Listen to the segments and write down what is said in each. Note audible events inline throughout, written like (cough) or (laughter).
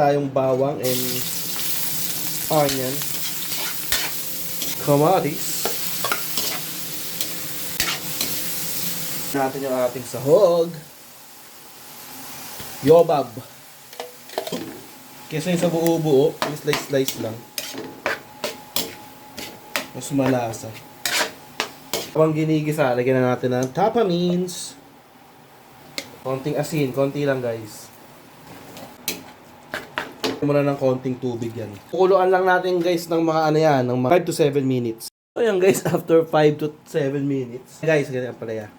tayong bawang and onion. Kamatis. Natin yung ating sahog. Yobab. Kesa yung sa buo-buo, slice-slice lang. Mas malasa. Habang ginigisa, lagyan na natin ng tapamins. Konting asin, konti lang guys. Muna ng konting tubig yan. Kukuluan lang natin guys ng mga ano yan, ng mga 5 to 7 minutes. So yan guys, (laughs) after 5 to 7 minutes. Guys, ganyan pala yan.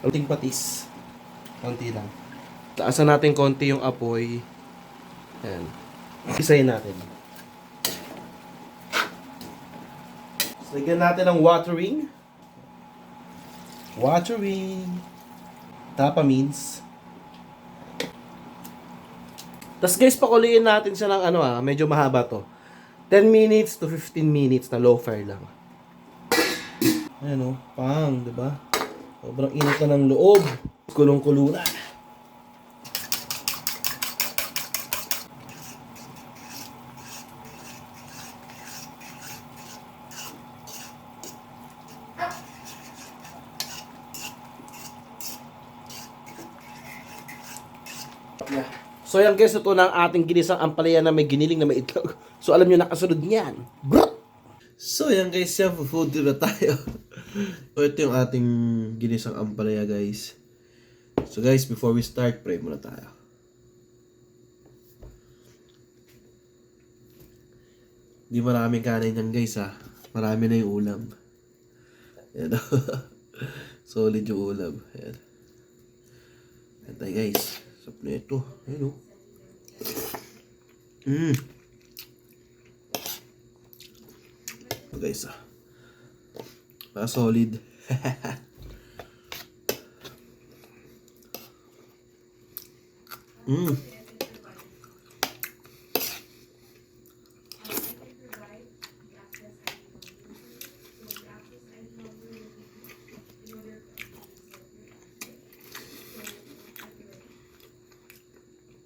Konting patis. Konti lang. Taasan natin konti yung apoy. Ayan. Isayin natin. Lagyan natin ng watering. Watering. Tapa means. Tapos guys, pakuliin natin siya ng ano ah, medyo mahaba to. 10 minutes to 15 minutes na low fire lang. Ayan o, pang, di ba? Sobrang init na ng loob. Kulong-kulo. Yeah. So yan guys, ito na ang ating ginisang ampalaya na may giniling na may itlog. (laughs) So alam nyo, nakasunod niyan. Brot! So yan guys, yan food na tayo. (laughs) so ito yung ating ginisang ampalaya guys. So guys, before we start, pray muna tayo. Di maraming kanin yan guys ha. Marami na yung ulam. Yan o. (laughs) Solid yung ulam. Yan. Yan tayo guys. Na ito. Yan o. Mmm. Ito guys ah. Para solid. (laughs) mm.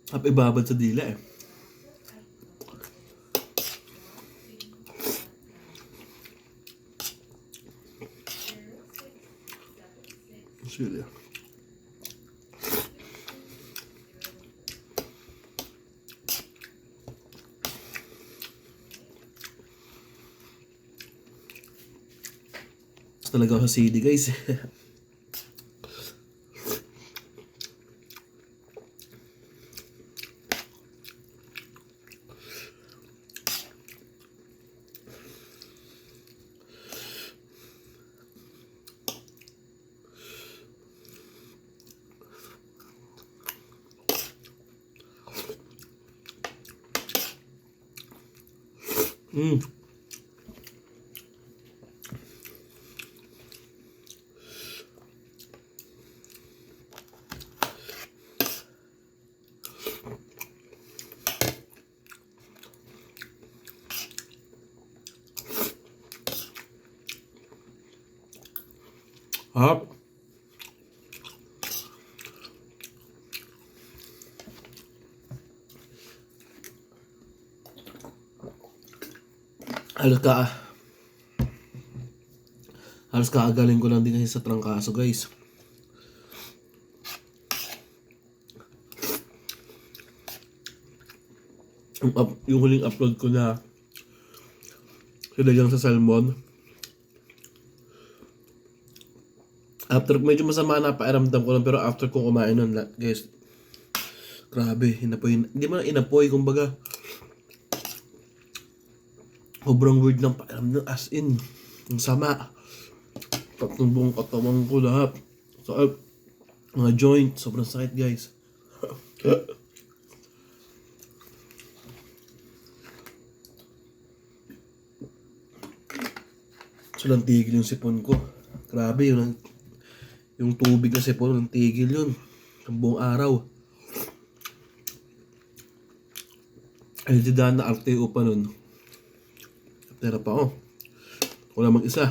Ap ibabad sa dila eh. Sili. Talaga ako sa CD guys. (laughs) Mm. Up. Halos ka Halos kaagaling ko lang din kasi sa trangkaso guys. Yung, up, yung huling upload ko na sinagang sa salmon. After, medyo masama na pairamdam ko lang pero after ko kumain nun, guys, grabe, inapoy, hindi mo na inapoy, kumbaga, sobrang weird ng pakiramdam, as in, ang sama. Tatlong buong katawan ko lahat. So, uh, mga joint, sobrang sakit guys. (laughs) so, lang tigil yung sipon ko. Grabe, yun, yung tubig na sipon, lang tigil yun. Ang buong araw. Ay, di na RTO pa nun. Pera pa oh. Wala mag-isa.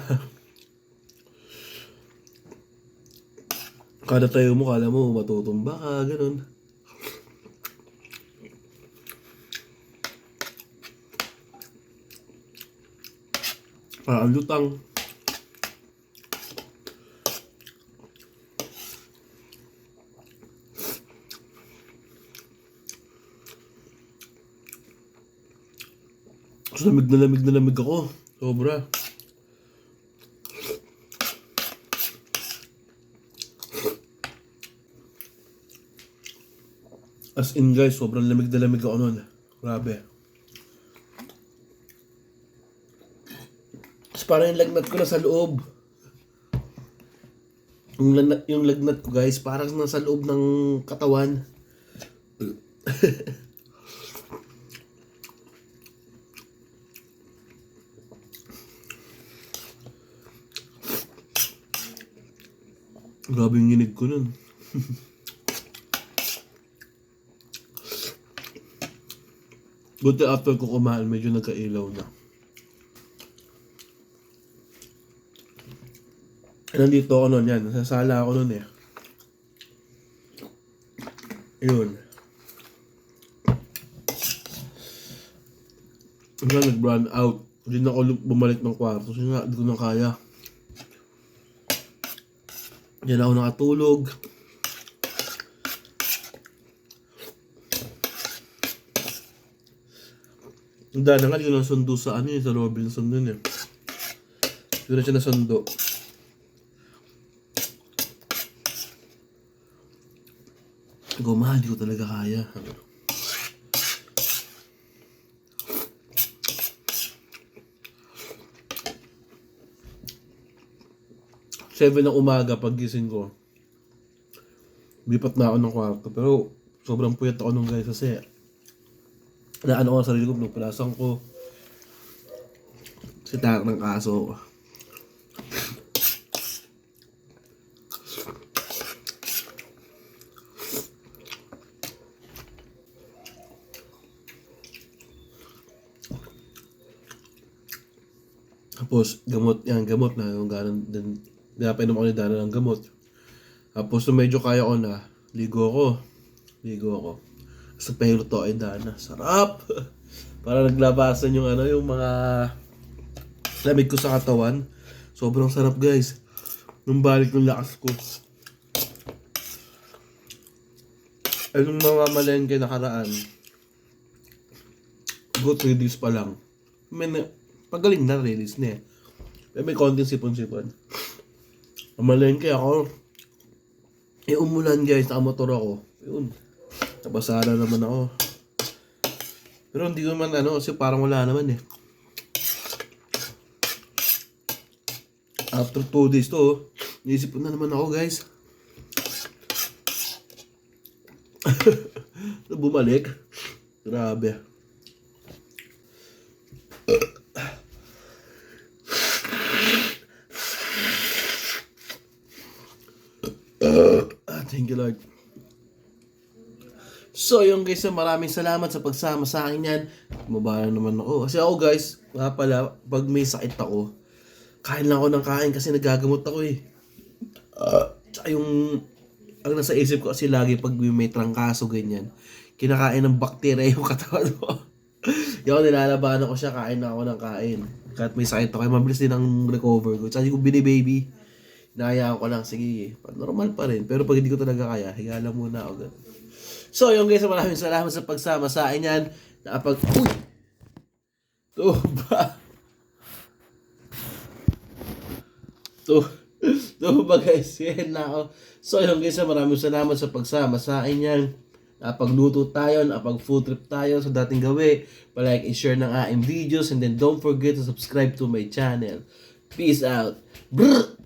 Kada tayo mo, kala mo matutumba ka, ganun. Ah, Parang lutang. Tapos lamig na lamig na lamig ako. Sobra. As in guys, sobrang lamig na lamig ako nun. Grabe. Tapos parang yung lagnat ko na sa loob. Yung, yung lagnat ko guys, parang nasa loob ng katawan. (laughs) Grabe yung nginig ko nun. Buti after ko kumain, medyo nagkailaw na. Nandito ako nun yan. Nasa sala ako nun eh. Yun. Nga nag-run out. Hindi na ako bumalik ng kwarto. Kasi nga, hindi ko na kaya. Diyan ako nakatulog. Ang dana nga, hindi ko nasundo sa ano yun, sa Robinson dun eh. Hindi ko na siya nasundo. Gumahal, hindi ko talaga kaya. Seven ng umaga pag gising ko. Lipat na ako ng kwarto. Pero sobrang puyat ako nung guys kasi naano ko sa sarili ko, pinupulasan ko. Si tarak ng kaso. Tapos, gamot, yan, gamot na, yung gano'n, din, pinapainom ako ni Dana ng gamot. Tapos, nung medyo kaya ko na, ligo ako. Ligo ako. Sa pahilo to ay Dana. Sarap! (laughs) Para naglabasan yung ano, yung mga lamig ko sa katawan. Sobrang sarap, guys. Nung balik ng lakas ko. Ay, nung mamamalengke nakaraan, good 3 days pa lang. May pagaling na release eh. May, may konting sipon-sipon. Amalengke ako. Eh, umulan guys, nakamotor ako. Yun. Nabasa na naman ako. Pero hindi ko man ano, kasi parang wala naman eh. After 2 days to, naisip na naman ako guys. (laughs) Bumalik. Grabe. Ah, thank you, Lord. So, yung guys, maraming salamat sa pagsama sa akin yan. Mabala naman ako. Kasi ako guys, nga pala, pag may sakit ako, kain lang ako ng kain kasi nagagamot ako eh. Ah, tsaka yung, ang nasa isip ko kasi lagi pag may, trangkaso ganyan, kinakain ng bakterya yung (laughs) katawan ko. yung nilalabanan ko siya, kain na ako ng kain. Kahit may sakit ako, mabilis din ang recover ko. Tsaka ko binibaby. Nahayaan ko lang, sige, normal pa rin. Pero pag hindi ko talaga kaya, higa lang muna ako. ganun. So, yung guys, maraming salamat sa pagsama sa akin yan. Nakapag... Uy! To ba? To, to ba guys? (laughs) Yan na ako. So, yung guys, maraming salamat sa pagsama sa akin yan. Napagluto tayo, napag food trip tayo sa dating gawi. Palike and share ng aking videos. And then don't forget to subscribe to my channel. Peace out. Brr!